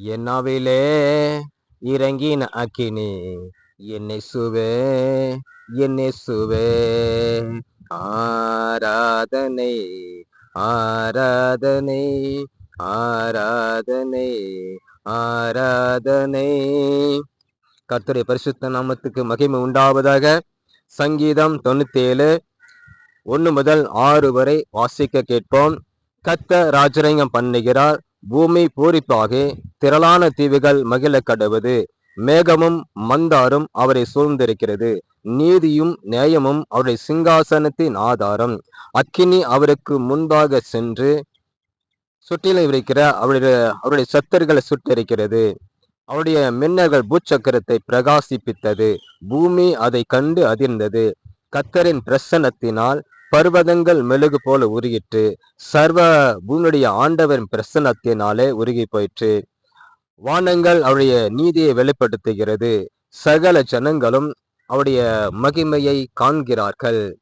என்னாவிலே இறங்கின அக்கினி என்னை சுவே என்னை சுவே ஆராதனை ஆராதனை ஆராதனை ஆராதனை. கர்த்தருடைய பரிசுத்த நாமத்துக்கு மகிமை உண்டாவதாக சங்கீதம் தொண்ணூத்தி ஏழு ஒன்று முதல் ஆறு வரை வாசிக்க கேட்போம். கத்த ராஜரங்கம் பண்ணுகிறார். பூமி பூரிப்பாக திரளான தீவுகள் மகிழ கடவுது. மேகமும் மந்தாரும் அவரை சூழ்ந்திருக்கிறது. நீதியும் நேயமும் அவருடைய சிங்காசனத்தின் ஆதாரம். அக்கினி அவருக்கு முன்பாக சென்று சுற்றிலும் இருக்கிற அவருடைய அவருடைய சத்தர்களை சுட்டரிக்கிறது. அவருடைய மின்னர்கள் பூச்சக்கரத்தை பிரகாசிப்பித்தது. பூமி அதை கண்டு அதிர்ந்தது. கத்தரின் பிரசன்னத்தினால் பர்வதங்கள் மெழுகு போல உருகிற்று. சர்வ பூமியுடைய ஆண்டவரின் பிரசன்னத்தினாலே உருகி போயிற்று. வானங்கள் அவருடைய நீதியை வெளிப்படுத்துகிறது. சகல ஜனங்களும் அவருடைய மகிமையை காண்கிறார்கள்.